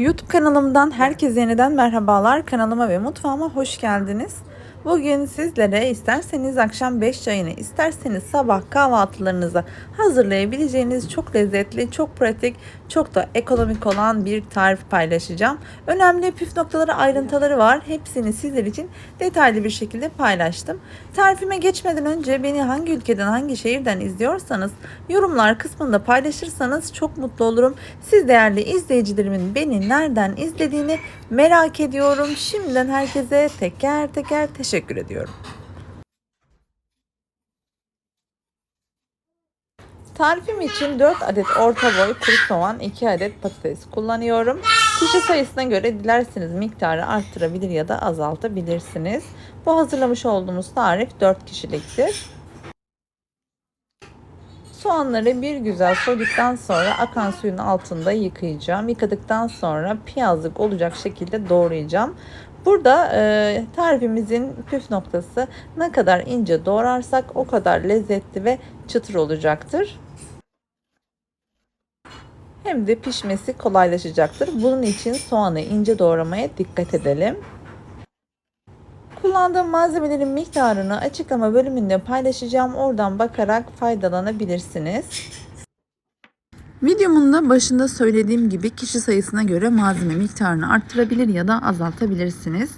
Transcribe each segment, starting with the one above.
YouTube kanalımdan herkese yeniden merhabalar. Kanalıma ve mutfağıma hoş geldiniz. Bugün sizlere isterseniz akşam 5 çayını, isterseniz sabah kahvaltılarınıza hazırlayabileceğiniz çok lezzetli, çok pratik, çok da ekonomik olan bir tarif paylaşacağım. Önemli püf noktaları, ayrıntıları var. Hepsini sizler için detaylı bir şekilde paylaştım. Tarifime geçmeden önce beni hangi ülkeden, hangi şehirden izliyorsanız yorumlar kısmında paylaşırsanız çok mutlu olurum. Siz değerli izleyicilerimin beni nereden izlediğini merak ediyorum. Şimdiden herkese teker teker teşekkür ediyorum. Tarifim için 4 adet orta boy kuru soğan, 2 adet patates kullanıyorum. Kişi sayısına göre dilerseniz miktarı arttırabilir ya da azaltabilirsiniz. Bu hazırlamış olduğumuz tarif 4 kişiliktir. Soğanları bir güzel soyduktan sonra akan suyun altında yıkayacağım. Yıkadıktan sonra piyazlık olacak şekilde doğrayacağım. Burada e, tarifimizin püf noktası ne kadar ince doğrarsak o kadar lezzetli ve çıtır olacaktır. Hem de pişmesi kolaylaşacaktır. Bunun için soğanı ince doğramaya dikkat edelim. Kullandığım malzemelerin miktarını açıklama bölümünde paylaşacağım. Oradan bakarak faydalanabilirsiniz. Videomun da başında söylediğim gibi kişi sayısına göre malzeme miktarını arttırabilir ya da azaltabilirsiniz.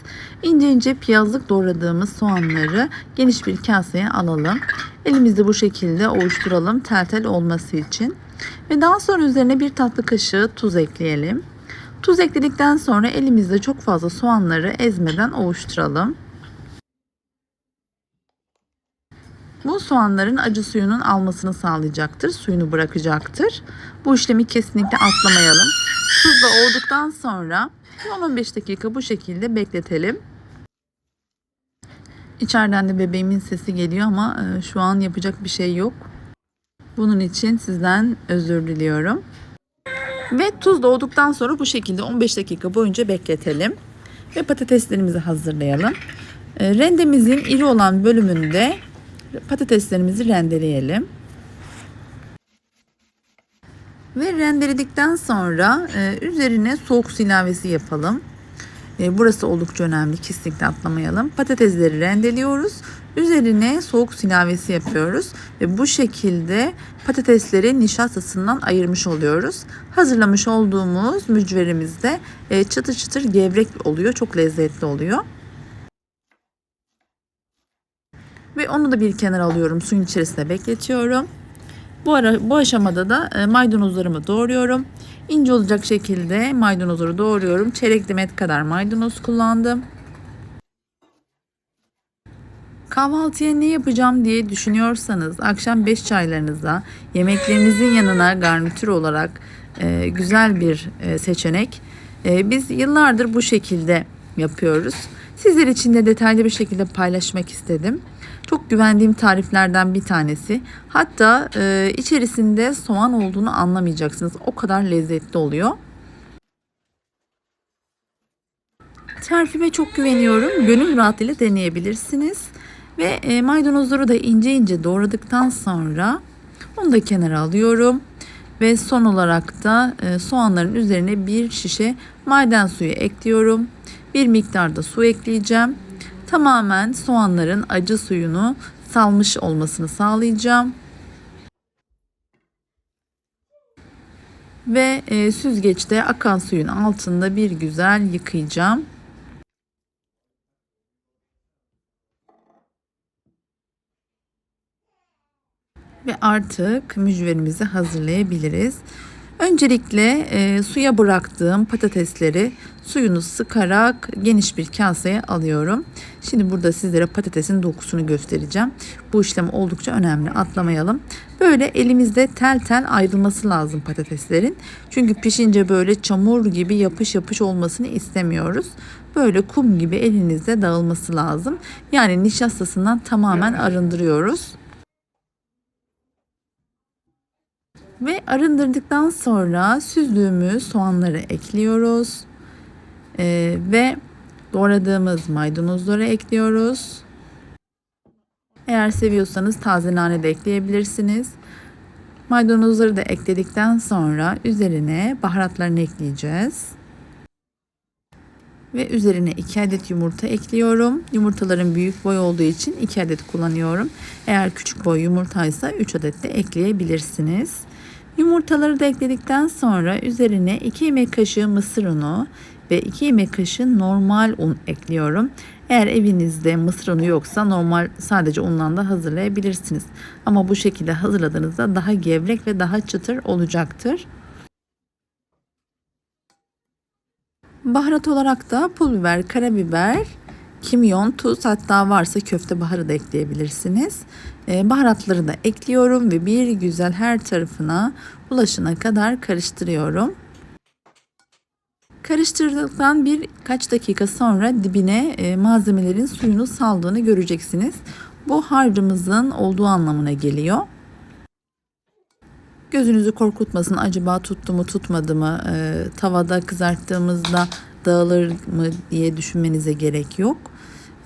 İnce ince piyazlık doğradığımız soğanları geniş bir kaseye alalım. Elimizde bu şekilde ovuşturalım tel tel olması için. Ve daha sonra üzerine bir tatlı kaşığı tuz ekleyelim. Tuz ekledikten sonra elimizde çok fazla soğanları ezmeden ovuşturalım. Bu soğanların acı suyunun almasını sağlayacaktır. Suyunu bırakacaktır. Bu işlemi kesinlikle atlamayalım. Tuzla olduktan sonra 10-15 dakika bu şekilde bekletelim. İçeriden de bebeğimin sesi geliyor ama e, şu an yapacak bir şey yok. Bunun için sizden özür diliyorum. Ve tuz olduktan sonra bu şekilde 15 dakika boyunca bekletelim. Ve patateslerimizi hazırlayalım. E, Rendemizin iri olan bölümünde patateslerimizi rendeleyelim. Ve rendeledikten sonra e, üzerine soğuk su ilavesi yapalım. E, burası oldukça önemli. Kesinlikle atlamayalım. Patatesleri rendeliyoruz. Üzerine soğuk su ilavesi yapıyoruz. Ve bu şekilde patatesleri nişastasından ayırmış oluyoruz. Hazırlamış olduğumuz mücverimiz de e, çıtır çıtır gevrek oluyor. Çok lezzetli oluyor. Ve onu da bir kenara alıyorum. Suyun içerisinde bekletiyorum. Bu ara bu aşamada da e, maydanozlarımı doğruyorum. İnce olacak şekilde maydanozları doğruyorum. Çeyrek demet kadar maydanoz kullandım. Kahvaltıya ne yapacağım diye düşünüyorsanız akşam 5 çaylarınıza yemeklerinizin yanına garnitür olarak e, güzel bir e, seçenek. E, biz yıllardır bu şekilde yapıyoruz. Sizler için de detaylı bir şekilde paylaşmak istedim. Çok güvendiğim tariflerden bir tanesi. Hatta e, içerisinde soğan olduğunu anlamayacaksınız. O kadar lezzetli oluyor. Tarifime çok güveniyorum. Gönül rahatlığıyla deneyebilirsiniz. Ve e, maydanozları da ince ince doğradıktan sonra onu da kenara alıyorum. Ve son olarak da e, soğanların üzerine bir şişe maden suyu ekliyorum. Bir miktar da su ekleyeceğim. Tamamen soğanların acı suyunu salmış olmasını sağlayacağım. Ve e, süzgeçte akan suyun altında bir güzel yıkayacağım. Ve artık mücverimizi hazırlayabiliriz. Öncelikle e, suya bıraktığım patatesleri suyunu sıkarak geniş bir kaseye alıyorum. Şimdi burada sizlere patatesin dokusunu göstereceğim. Bu işlem oldukça önemli atlamayalım. Böyle elimizde tel tel ayrılması lazım patateslerin. Çünkü pişince böyle çamur gibi yapış yapış olmasını istemiyoruz. Böyle kum gibi elinizde dağılması lazım. Yani nişastasından tamamen arındırıyoruz. Ve arındırdıktan sonra süzdüğümüz soğanları ekliyoruz. Ee, ve doğradığımız maydanozları ekliyoruz. Eğer seviyorsanız taze nane de ekleyebilirsiniz. Maydanozları da ekledikten sonra üzerine baharatlarını ekleyeceğiz. Ve üzerine 2 adet yumurta ekliyorum. Yumurtaların büyük boy olduğu için 2 adet kullanıyorum. Eğer küçük boy yumurtaysa 3 adet de ekleyebilirsiniz. Yumurtaları da ekledikten sonra üzerine 2 yemek kaşığı mısır unu ve 2 yemek kaşığı normal un ekliyorum. Eğer evinizde mısır unu yoksa normal sadece undan da hazırlayabilirsiniz. Ama bu şekilde hazırladığınızda daha gevrek ve daha çıtır olacaktır. Baharat olarak da pul biber, karabiber, kimyon, tuz hatta varsa köfte baharı da ekleyebilirsiniz. Ee, baharatları da ekliyorum ve bir güzel her tarafına ulaşana kadar karıştırıyorum. Karıştırdıktan birkaç dakika sonra dibine e, malzemelerin suyunu saldığını göreceksiniz. Bu harcımızın olduğu anlamına geliyor. Gözünüzü korkutmasın acaba tuttu mu tutmadı mı e, tavada kızarttığımızda dağılır mı diye düşünmenize gerek yok.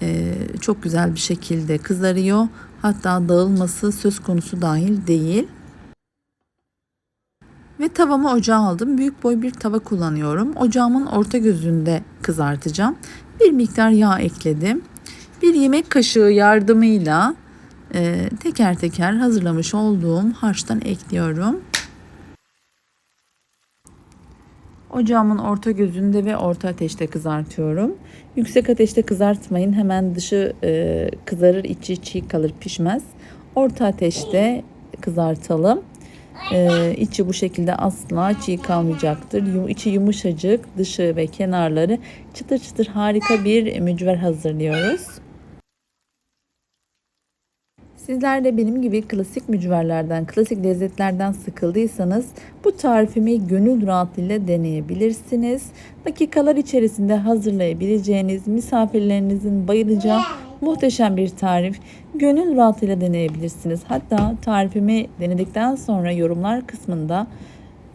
E, çok güzel bir şekilde kızarıyor. Hatta dağılması söz konusu dahil değil. Ve tavamı ocağa aldım. Büyük boy bir tava kullanıyorum. Ocağımın orta gözünde kızartacağım. Bir miktar yağ ekledim. Bir yemek kaşığı yardımıyla e, teker teker hazırlamış olduğum harçtan ekliyorum. Ocağımın orta gözünde ve orta ateşte kızartıyorum. Yüksek ateşte kızartmayın. Hemen dışı e, kızarır, içi çiğ kalır, pişmez. Orta ateşte kızartalım. Ee, içi bu şekilde asla çiğ kalmayacaktır. Yum, içi yumuşacık, dışı ve kenarları çıtır çıtır harika bir mücver hazırlıyoruz. Sizler de benim gibi klasik mücverlerden, klasik lezzetlerden sıkıldıysanız bu tarifimi gönül rahatlığıyla deneyebilirsiniz. Dakikalar içerisinde hazırlayabileceğiniz, misafirlerinizin bayılacağı muhteşem bir tarif. Gönül rahatlığıyla deneyebilirsiniz. Hatta tarifimi denedikten sonra yorumlar kısmında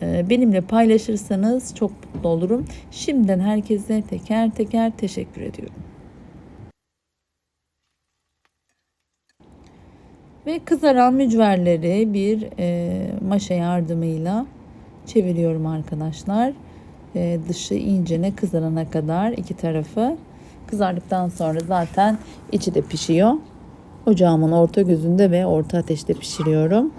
e, benimle paylaşırsanız çok mutlu olurum. Şimdiden herkese teker teker teşekkür ediyorum. Ve kızaran mücverleri bir e, maşa yardımıyla çeviriyorum arkadaşlar. E, dışı incene kızarana kadar iki tarafı kızardıktan sonra zaten içi de pişiyor. Ocağımın orta gözünde ve orta ateşte pişiriyorum.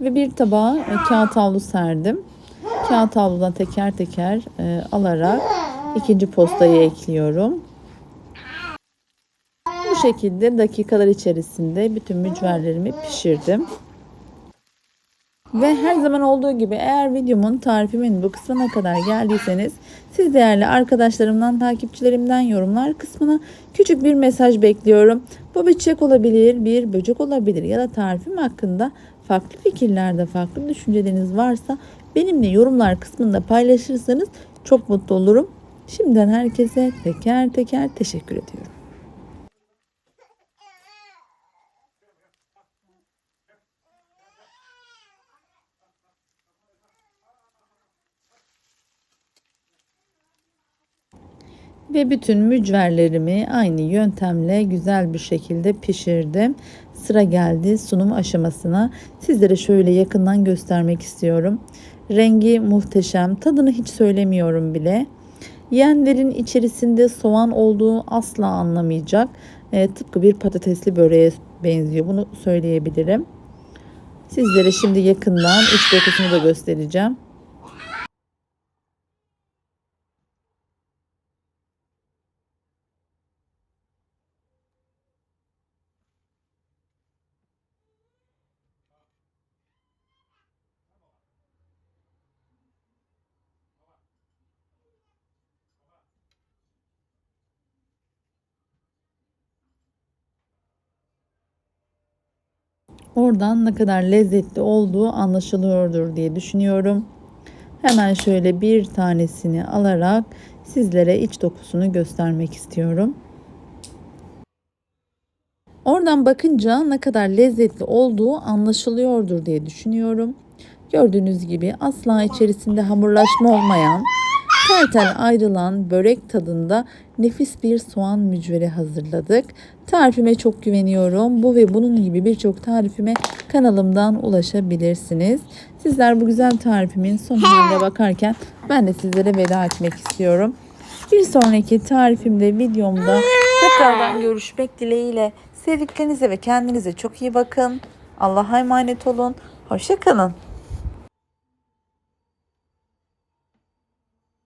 Ve bir tabağa e, kağıt havlu serdim. Kağıt havludan teker teker e, alarak ikinci postayı ekliyorum. Bu şekilde dakikalar içerisinde bütün mücverlerimi pişirdim. Ve her zaman olduğu gibi eğer videomun tarifimin bu kısmına kadar geldiyseniz siz değerli arkadaşlarımdan, takipçilerimden yorumlar kısmına küçük bir mesaj bekliyorum. Bu bir çiçek olabilir, bir böcek olabilir ya da tarifim hakkında farklı fikirlerde, farklı düşünceleriniz varsa benimle yorumlar kısmında paylaşırsanız çok mutlu olurum. Şimdiden herkese teker teker teşekkür ediyorum. Ve bütün mücverlerimi aynı yöntemle güzel bir şekilde pişirdim. Sıra geldi sunum aşamasına. Sizlere şöyle yakından göstermek istiyorum. Rengi muhteşem. Tadını hiç söylemiyorum bile. Yiyenlerin içerisinde soğan olduğu asla anlamayacak. E, tıpkı bir patatesli böreğe benziyor. Bunu söyleyebilirim. Sizlere şimdi yakından iç dokusunu da göstereceğim. Oradan ne kadar lezzetli olduğu anlaşılıyordur diye düşünüyorum. Hemen şöyle bir tanesini alarak sizlere iç dokusunu göstermek istiyorum. Oradan bakınca ne kadar lezzetli olduğu anlaşılıyordur diye düşünüyorum. Gördüğünüz gibi asla içerisinde hamurlaşma olmayan, tel ayrılan börek tadında nefis bir soğan mücveri hazırladık. Tarifime çok güveniyorum. Bu ve bunun gibi birçok tarifime kanalımdan ulaşabilirsiniz. Sizler bu güzel tarifimin son haline bakarken ben de sizlere veda etmek istiyorum. Bir sonraki tarifimde, videomda tekrardan görüşmek dileğiyle. Sevdiklerinize ve kendinize çok iyi bakın. Allah'a emanet olun. Hoşçakalın.